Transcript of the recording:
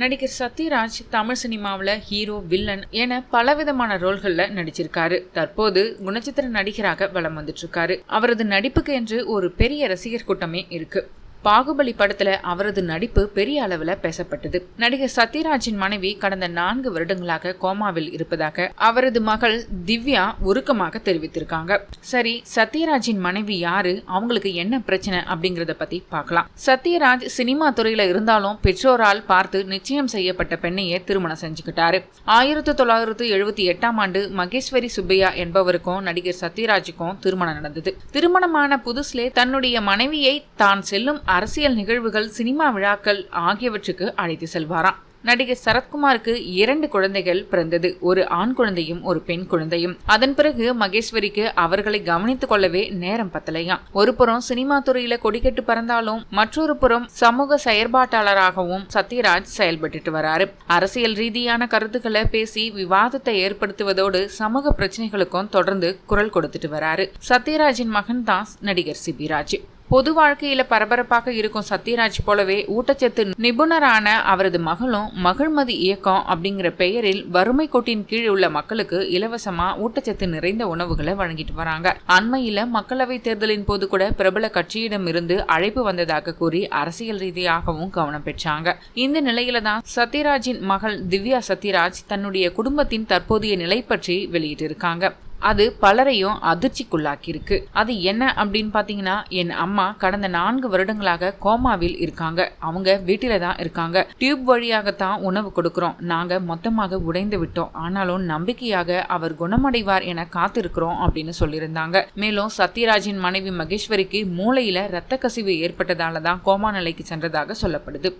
நடிகர் சத்யராஜ் தமிழ் சினிமாவில் hero villain என பலவிதமான ரோல்களில் நடிச்சிருக்காரு. தற்போது குணச்சித்திர நடிகராக வலம் வந்துட்டு இருக்காரு. அவரது நடிப்புக்கு என்று ஒரு பெரிய ரசிகர் கூட்டமே இருக்கு. பாகுபலி படத்துல அவரது நடிப்பு பெரிய அளவுல பேசப்பட்டது. நடிகர் சத்யராஜின் மனைவி கடந்த நான்கு வருடங்களாக கோமாவில் இருப்பதாக அவரது மகள் திவ்யா உருக்கமாக தெரிவித்திருக்காங்க. சரி சத்யராஜின் மனைவி யாரு? அவங்களுக்கு என்ன பிரச்சனை அப்படிங்கறத பத்தி பார்க்கலாம். சத்யராஜ் சினிமா துறையில இருந்தாலும் பெற்றோரால் பார்த்து நிச்சயம் செய்யப்பட்ட பெண்ணையே திருமணம் செஞ்சுக்கிட்டாரு. ஆயிரத்தி தொள்ளாயிரத்து எழுபத்தி எட்டாம் ஆண்டு மகேஸ்வரி சுப்பையா என்பவருக்கும் நடிகர் சத்யராஜுக்கும் திருமணம் நடந்தது. திருமணமான புதுசுலே தன்னுடைய மனைவியை தான் செல்லும் அரசியல் நிகழ்வுகள் சினிமா விழாக்கள் ஆகியவற்றுக்கு அழைத்து செல்வாராம். நடிகர் சரத்குமாருக்கு இரண்டு குழந்தைகள் பிறந்தது. ஒரு ஆண் குழந்தையும் ஒரு பெண் குழந்தையும். அதன் பிறகு மகேஸ்வரிக்கு அவர்களை கவனித்துக் கொள்ளவே நேரம் பத்தலையாம் ஒரு புறம் சினிமா துறையில கொடிக்கட்டு பறந்தாலும் மற்றொரு புறம் சமூக செயற்பாட்டாளராகவும் சத்யராஜ் செயல்பட்டு வராரு. அரசியல் ரீதியான கருத்துக்களை பேசி விவாதத்தை ஏற்படுத்துவதோடு சமூக பிரச்சனைகளுக்கும் தொடர்ந்து குரல் கொடுத்துட்டு வராரு. சத்யராஜின் மகன் தான் நடிகர் சிபிராஜ். பொது வாழ்க்கையில பரபரப்பாக இருக்கும் சத்யராஜ் போலவே ஊட்டச்சத்து நிபுணரான அவரது மகளும் மகிழ்மதி இயக்கம் அப்படிங்கிற பெயரில் வறுமை கோட்டின் கீழ் உள்ள மக்களுக்கு இலவசமா ஊட்டச்சத்து நிறைந்த உணவுகளை வழங்கிட்டு வராங்க. அண்மையில மக்களவை தேர்தலின் போது கூட பிரபல கட்சியிடம் இருந்து அழைப்பு வந்ததாக கூறி அரசியல் ரீதியாகவும் கவனம் பெற்றாங்க. இந்த நிலையில தான் சத்யராஜின் மகள் திவ்யா சத்யராஜ் தன்னுடைய குடும்பத்தின் தற்போதைய நிலை பற்றி வெளியிட்டிருக்காங்க. அது பலரையும் அதிர்ச்சிக்குள்ளாக்கியிருக்கு. அது என்ன அப்படின்னு பார்த்தீங்கன்னா என் அம்மா கடந்த நான்கு வருடங்களாக கோமாவில் இருக்காங்க. அவங்க வீட்டில தான் இருக்காங்க. டியூப் வழியாகத்தான் உணவு கொடுக்கிறோம். நாங்க மொத்தமாக உடைந்து விட்டோம். ஆனாலும் நம்பிக்கையாக அவர் குணமடைவார் என காத்திருக்கிறோம் அப்படின்னு சொல்லியிருந்தாங்க. மேலும் சத்யராஜின் மனைவி மகேஸ்வரிக்கு மூளையில இரத்த கசிவு ஏற்பட்டதால தான் கோமா நிலைக்கு சென்றதாக சொல்லப்படுது.